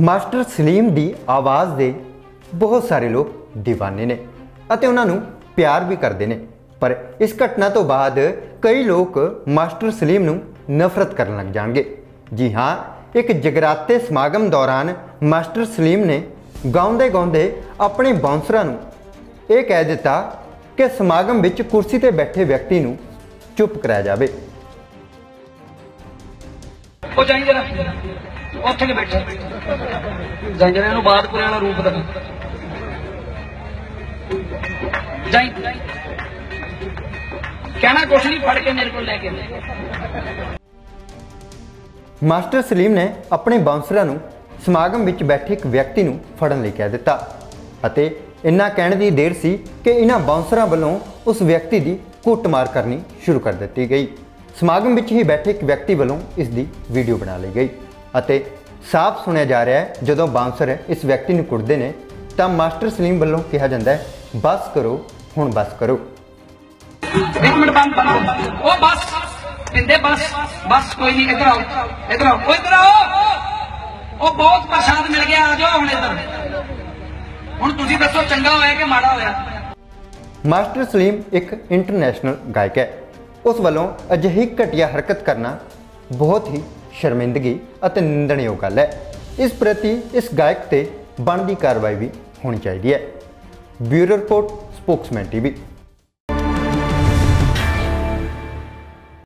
Master Salim ਦੀ ਆਵਾਜ਼ ਦੇ ਬਹੁਤ ਸਾਰੇ ਲੋਕ دیਵਾਨੇ ਨੇ ਅਤੇ ਉਹਨਾਂ ਨੂੰ ਪਿਆਰ ਵੀ ਕਰਦੇ ਨੇ। ਪਰ ਇਸ ਘਟਨਾ ਤੋਂ ਬਾਅਦ ਕਈ ਲੋਕ ਮਾਸਟਰ ਸਲੀਮ ਨੂੰ ਨਫ਼ਰਤ ਕਰਨ ਲੱਗ ਜਾਣਗੇ। ਜੀ ਹਾਂ, ਇੱਕ ਜਗਰਾਤੇ ਸਮਾਗਮ ਦੌਰਾਨ ਮਾਸਟਰ ਸਲੀਮ ਨੇ ਗਾਉਂਦੇ ਗਾਉਂਦੇ ਆਪਣੇ ਬਾਉਂਸਰਾਂ ਨੂੰ ਇਹ ਕਹਿ ਦਿੱਤਾ ਕਿ ਸਮਾਗਮ ਵਿੱਚ ਕੁਰਸੀ ਤੇ ਬੈਠੇ ਵਿਅਕਤੀ ਨੂੰ ਚੁੱਪ ਕਰਾਇਆ ਜਾਵੇ। ਉਹ ਜਾਈ ਜਰਾ। ਉੱਥੇ ਕੇ ਬੈਠਾ। ਜਾਈ ਜਰਾ ਬਾਦਪੁਰੇ ਵਾਲਾ ਰੂਪ ਦਾ ਜਾਈ। ਕਹਿਣਾ ਕੁਛ ਨਹੀਂ, ਫੜ ਕੇ ਮੇਰੇ ਕੋਲ ਲੈ ਕੇ। ਮਾਸਟਰ ਸਲੀਮ ਨੇ ਆਪਣੇ ਬਾਉਂਸਰਾਂ ਨੂੰ ਸਮਾਗਮ ਵਿੱਚ ਬੈਠੇ ਇੱਕ ਵਿਅਕਤੀ ਨੂੰ ਫੜਨ ਲਈ ਕਹਿ ਦਿੱਤਾ ਅਤੇ ਇੰਨਾ ਕਹਿਣ ਦੀ ਦੇਰ ਸੀ ਕਿ ਇਹਨਾਂ ਬਾਉਂਸਰਾਂ ਵੱਲੋਂ ਉਸ ਵਿਅਕਤੀ ਦੀ ਕੁੱਟਮਾਰ ਕਰਨੀ ਸ਼ੁਰੂ ਕਰ ਦਿੱਤੀ ਗਈ। ਸਮਾਗਮ ਵਿੱਚ ਹੀ ਬੈਠੇ ਇੱਕ ਵਿਅਕਤੀ ਵੱਲੋਂ ਇਸ ਦੀ ਵੀਡੀਓ ਬਣਾ ਲਈ ਗਈ। ਅਤੇ ਸਾਫ਼ ਸੁਣਿਆ ਜਾ ਰਿਹਾ ਹੈ ਜਦੋਂ ਬਾਉਂਸਰ ਇਸ ਵਿਅਕਤੀ ਨੂੰ ਕੁੱਟਦੇ ਨੇ ਤਾਂ ਮਾਸਟਰ ਸਲੀਮ ਵੱਲੋਂ ਕਿਹਾ ਜਾਂਦਾ ਹੈ ਬਸ ਕਰੋ ਹੁਣ ਬਸ ਕਰੋ। ਇੱਕ ਮਿੰਟ ਬੰਦ ਬੰਦ ਉਹ ਬਸ ਕਹਿੰਦੇ ਬਸ ਬਸ ਕੋਈ ਨਹੀਂ ਇੱਧਰ ਆਓ ਇੱਧਰ ਆਓ। ਉਹ ਇੱਧਰ ਆਓ! ਉਹ ਬਹੁਤ ਪ੍ਰਸ਼ਾਦ ਮਿਲ ਗਿਆ ਆ ਜਾਓ ਹੁਣ ਇੱਧਰ। ਹੁਣ ਤੁਸੀਂ ਦੱਸੋ ਚੰਗਾ ਹੋਇਆ ਕਿ ਮਾੜਾ ਹੋਇਆ? ਮਾਸਟਰ ਸਲੀਮ ਇੱਕ ਇੰਟਰਨੈਸ਼ਨਲ ਗਾਇਕ ਹੈ। ਉਸ ਵੱਲੋਂ ਅਜਿਹੀ ਘਟੀਆ ਹਰਕਤ ਕਰਨਾ ਬਹੁਤ ਹੀ ਸ਼ਰਮਿੰਦਗੀ ਅਤੇ ਨਿੰਦਣਯੋਗ ਗੱਲ ਹੈ। ਇਸ ਪ੍ਰਤੀ ਇਸ ਗਾਇਕ ਤੇ ਬਣਦੀ ਕਾਰਵਾਈ ਵੀ ਹੋਣੀ ਚਾਹੀਦੀ ਹੈ। Bureau report, Spokesman TV.